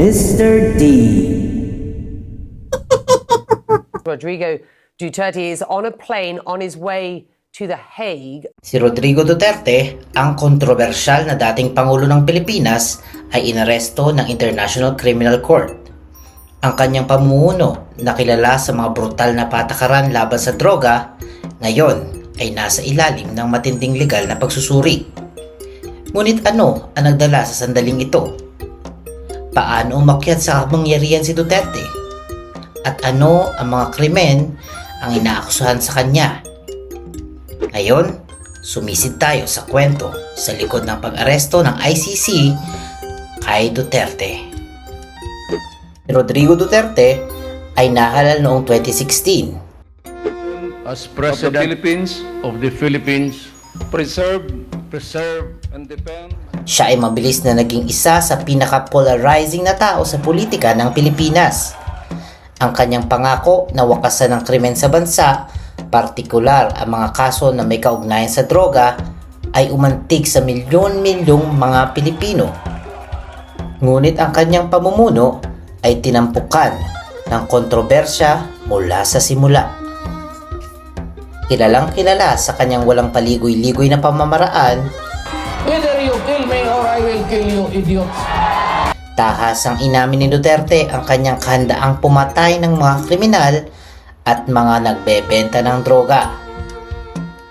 Mr. D. Rodrigo Duterte is on a plane on his way to The Hague Si Rodrigo Duterte, ang kontrobersyal na dating Pangulo ng Pilipinas, ay inaresto ng International Criminal Court. Ang kanyang pamumuno na kilala sa mga brutal na patakaran laban sa droga, ngayon ay nasa ilalim ng matinding legal na pagsusuri. Ngunit ano ang nagdala sa sandaling ito? Paano umakyat sa kamangyarihan si Duterte? At ano ang mga krimen ang inaakusahan sa kanya? Ngayon, sumisid tayo sa kwento sa likod ng pag-aresto ng ICC kay Duterte. Si Rodrigo Duterte ay nahalal noong 2016 as of the President Philippines, of the Philippines, preserve, preserve and defend siya ay mabilis na naging isa sa pinaka-polarizing na tao sa politika ng Pilipinas. Ang kanyang pangako na wakasan ng krimen sa bansa, partikular ang mga kaso na may kaugnayan sa droga, ay umantig sa milyon-milyong mga Pilipino. Ngunit ang kanyang pamumuno ay tinampukan ng kontrobersya mula sa simula. Kilalang kilala sa kanyang walang paligoy-ligoy na pamamaraan you kill me or I will kill you, idiots. Tahas ang inamin ni Duterte ang kanyang kahandaang pumatay ng mga kriminal at mga nagbebenta ng droga.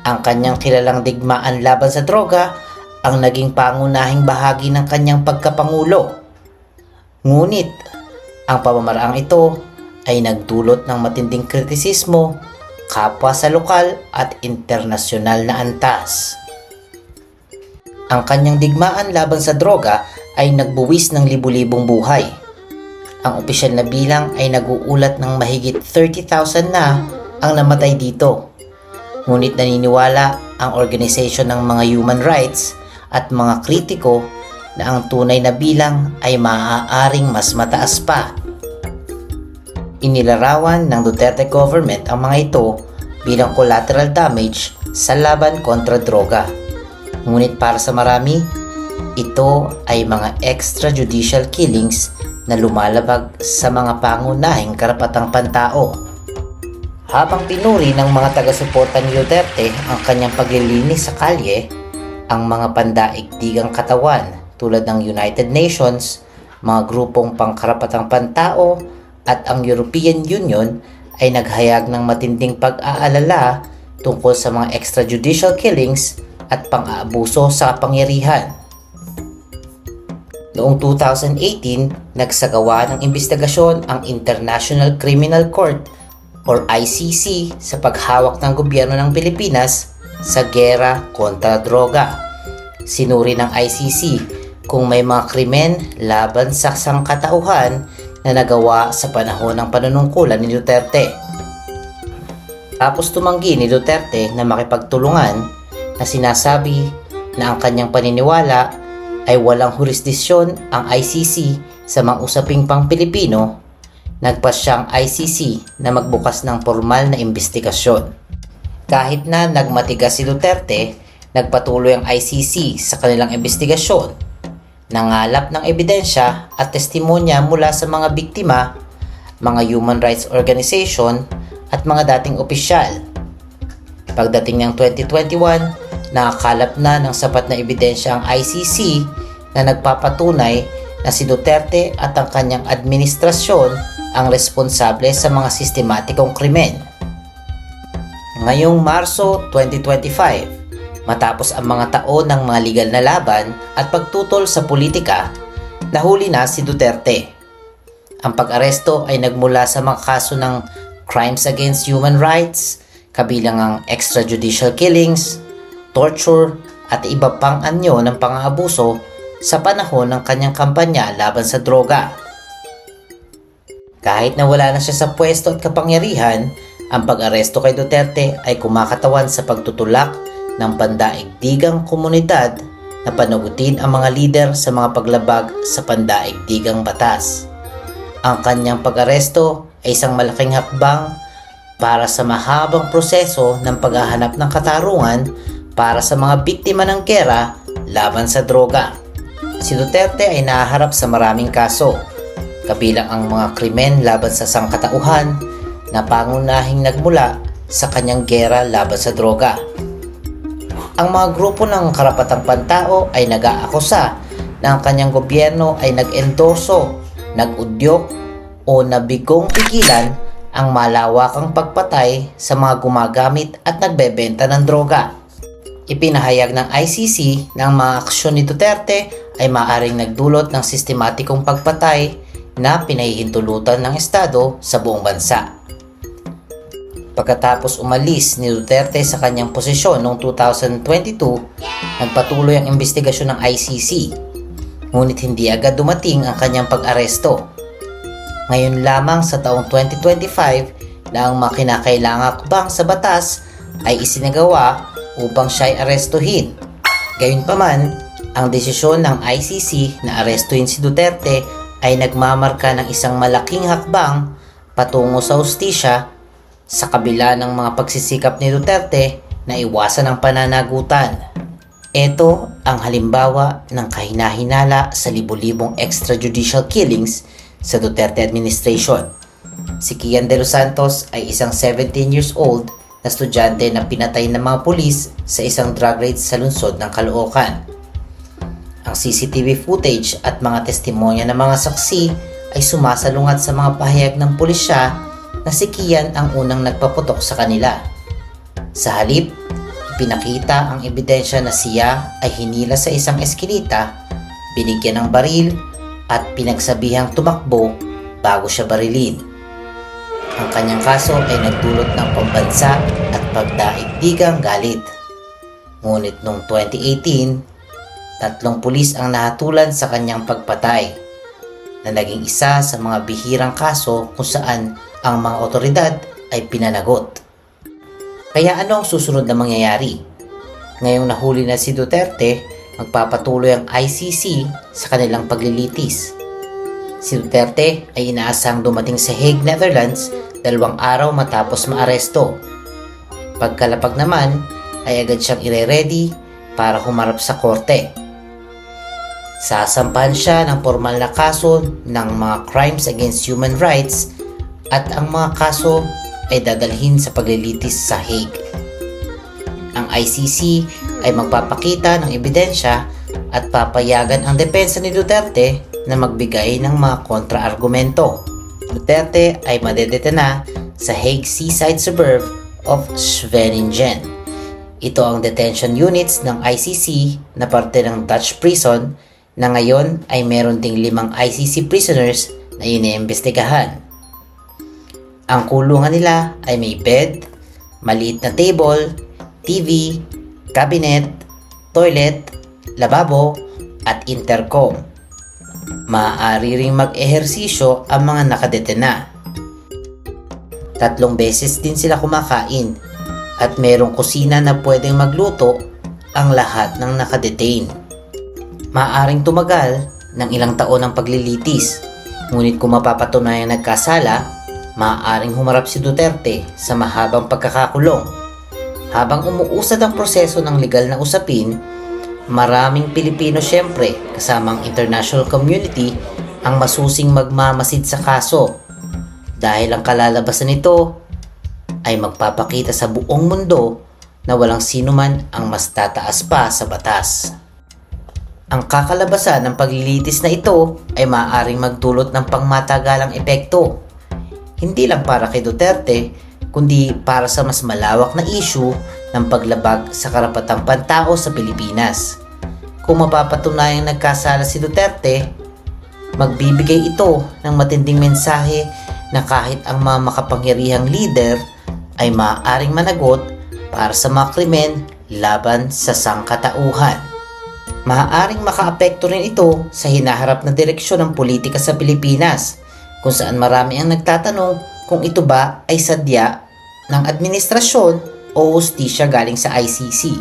Ang kanyang kilalang digmaan laban sa droga ang naging pangunahing bahagi ng kanyang pagkapangulo. Ngunit, ang pamamaraang ito ay nagdulot ng matinding kritisismo kapwa sa lokal at internasyonal na antas. Ang kanyang digmaan laban sa droga ay nagbuwis ng libu-libong buhay. Ang opisyal na bilang ay naguulat ng mahigit 30,000 na ang namatay dito. Ngunit naniniwala ang organisasyon ng mga human rights at mga kritiko na ang tunay na bilang ay maaaring mas mataas pa. Inilarawan ng Duterte government ang mga ito bilang collateral damage sa laban kontra droga. Ngunit para sa marami, ito ay mga extrajudicial killings na lumalabag sa mga pangunahing karapatang pantao. Habang pinuri ng mga taga-suporta ni Duterte ang kanyang paglilinis sa kalye, ang mga pandaigdigang katawan tulad ng United Nations, mga grupong pangkarapatang pantao at ang European Union ay naghayag ng matinding pag-aalala tungkol sa mga extrajudicial killings at pang-aabuso sa kapangyarihan. Noong 2018, nagsagawa ng investigasyon ang International Criminal Court or ICC sa paghawak ng gobyerno ng Pilipinas sa gera kontra droga. Sinuri ng ICC kung may mga krimen laban sa sangkatauhan na nagawa sa panahon ng panunungkulan ni Duterte. Tapos tumanggi ni Duterte na makipagtulungan na sinasabi na ang kanyang paniniwala ay walang jurisdisyon ang ICC sa mga usaping pang Pilipino, nagpas siyang ICC na magbukas ng formal na investigasyon. Kahit na nagmatigas si Duterte, nagpatuloy ang ICC sa kanilang investigasyon, nangalap ng ebidensya at testimonya mula sa mga biktima, mga human rights organization at mga dating opisyal. Pagdating ng 2021, nakakalap na ng sapat na ebidensya ang ICC na nagpapatunay na si Duterte at ang kanyang administrasyon ang responsable sa mga sistematikong krimen. Ngayong Marso 2025, matapos ang mga taon ng mga legal na laban at pagtutol sa politika, nahuli na si Duterte. Ang pag-aresto ay nagmula sa mga kaso ng crimes against human rights, kabilang ang extrajudicial killings, torture, at iba pang anyo ng pang-aabuso sa panahon ng kanyang kampanya laban sa droga. Kahit na wala na siya sa pwesto at kapangyarihan, ang pag-aresto kay Duterte ay kumakatawan sa pagtutulak ng pandaigdigang komunidad na panugutin ang mga lider sa mga paglabag sa pandaigdigang batas. Ang kanyang pag-aresto ay isang malaking hakbang para sa mahabang proseso ng paghahanap ng katarungan para sa mga biktima ng kera laban sa droga. Si Duterte ay nahaharap sa maraming kaso, kabilang ang mga krimen laban sa sangkatauhan na pangunahing nagmula sa kanyang gera laban sa droga. Ang mga grupo ng karapatang pantao ay nag-aakusa na ang kanyang gobyerno ay nag-endorso, nag-udyok o nabigong pigilan ang malawakang pagpatay sa mga gumagamit at nagbebenta ng droga. Ipinahayag ng ICC na ang mga aksyon ni Duterte ay maaring nagdulot ng sistematikong pagpatay na pinahihintulutan ng Estado sa buong bansa. Pagkatapos umalis ni Duterte sa kanyang posisyon noong 2022, nagpatuloy ang investigasyon ng ICC. Ngunit hindi agad dumating ang kanyang pag-aresto. Ngayon lamang sa taong 2025 na ang mga kinakailangang akbang sa batas ay isinagawa upang siya ay arestuhin. Gayunpaman, ang desisyon ng ICC na arestuhin si Duterte ay nagmamarka ng isang malaking hakbang patungo sa ustisya sa kabila ng mga pagsisikap ni Duterte na iwasan ang pananagutan. Ito ang halimbawa ng kahinahinala sa libu-libong extrajudicial killings sa Duterte administration. Si Kian De Los Santos ay isang 17 years old na estudyante na pinatay ng mga pulis sa isang drug raid sa lungsod ng Caloocan. Ang CCTV footage at mga testimonya ng mga saksi ay sumasalungat sa mga pahayag ng pulisya na si Kian ang unang nagpaputok sa kanila. Sa halip, ipinakita ang ebidensya na siya ay hinila sa isang eskinita, binigyan ng baril at pinagsabihang tumakbo bago siya barilin. Ang kanyang kaso ay nagdulot ng pambansa at pagdaigdigang galit. Ngunit noong 2018, tatlong pulis ang nahatulan sa kanyang pagpatay na naging isa sa mga bihirang kaso kung saan ang mga otoridad ay pinanagot. Kaya ano ang susunod na mangyayari? Ngayong nahuli na si Duterte, magpapatuloy ang ICC sa kanilang paglilitis. Si Duterte ay inaasang dumating sa Hague, Netherlands dalawang araw matapos maaresto. Pagkalapag naman ay agad siyang ire-ready para humarap sa korte. Sasampahan siya ng formal na kaso ng mga crimes against human rights at ang mga kaso ay dadalhin sa paglilitis sa Hague. Ang ICC ay magpapakita ng ebidensya at papayagan ang depensa ni Duterte na magbigay ng mga kontraargumento. Duterte ay madedetena sa Hague seaside suburb of Schweningen. Ito ang detention units ng ICC na parte ng Dutch prison na ngayon ay meron ding limang ICC prisoners na iniimbestigahan. Ang kulungan nila ay may bed, maliit na table, TV, cabinet, toilet, lababo, at intercom. Maaari ring mag-ehersisyo ang mga nakadetena. Tatlong beses din sila kumakain at merong kusina na pwedeng magluto ang lahat ng nakadetain. Maaring tumagal ng ilang taon ang paglilitis, ngunit kung mapapatunayan nagkasala, maaaring humarap si Duterte sa mahabang pagkakakulong. Habang umuusad ang proseso ng legal na usapin, maraming Pilipino syempre kasamang international community ang masusing magmamasid sa kaso dahil ang kalalabasan nito ay magpapakita sa buong mundo na walang sino man ang mas tataas pa sa batas. Ang kakalabasan ng paglilitis na ito ay maaaring magdulot ng pangmatagalang epekto. Hindi lang para kay Duterte, kundi para sa mas malawak na issue ng paglabag sa karapatang pantao sa Pilipinas. Kung mapapatunayang nagkasala si Duterte, magbibigay ito ng matinding mensahe na kahit ang mga makapangyarihang leader ay maaaring managot para sa mga krimen laban sa sangkatauhan. Maaaring makaapekto rin ito sa hinaharap na direksyon ng politika sa Pilipinas kung saan marami ang nagtatanong kung ito ba ay sadya ng administrasyon o hustisya galing sa ICC.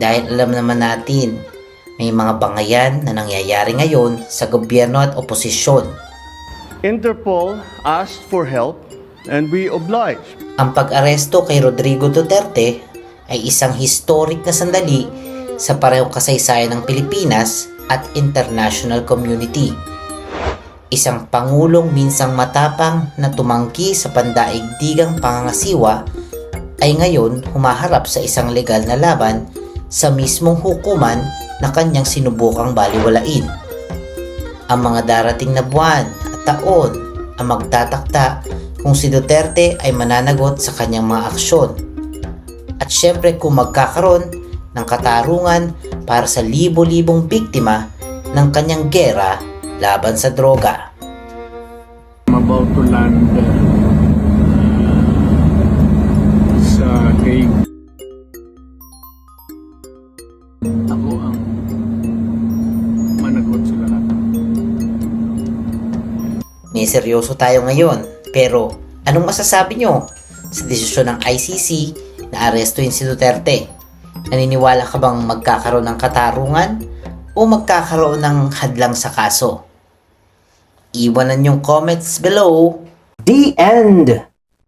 Dahil alam naman natin, may mga bangayan na nangyayari ngayon sa gobyerno at oposisyon. Interpol asked for help and we obliged. Ang pag-aresto kay Rodrigo Duterte ay isang historic na sandali sa parehong kasaysayan ng Pilipinas at international community. isang pangulong minsang matapang na tumangki sa pandaigdigang pangangasiwa ay ngayon humaharap sa isang legal na laban sa mismong hukuman na kanyang sinubukang baliwalain. Ang mga darating na buwan at taon ang magtatakta kung si Duterte ay mananagot sa kanyang mga aksyon. At syempre kung magkakaroon ng katarungan para sa libo-libong biktima ng kanyang gera laban sa droga. I'm about to land uh, Hague. Ako ang managot sa lahat. May seryoso tayo ngayon, pero anong masasabi nyo sa desisyon ng ICC na arestuin si Duterte? Naniniwala ka bang magkakaroon ng katarungan o magkakaroon ng hadlang sa kaso? Iwanan yung comments below. The end!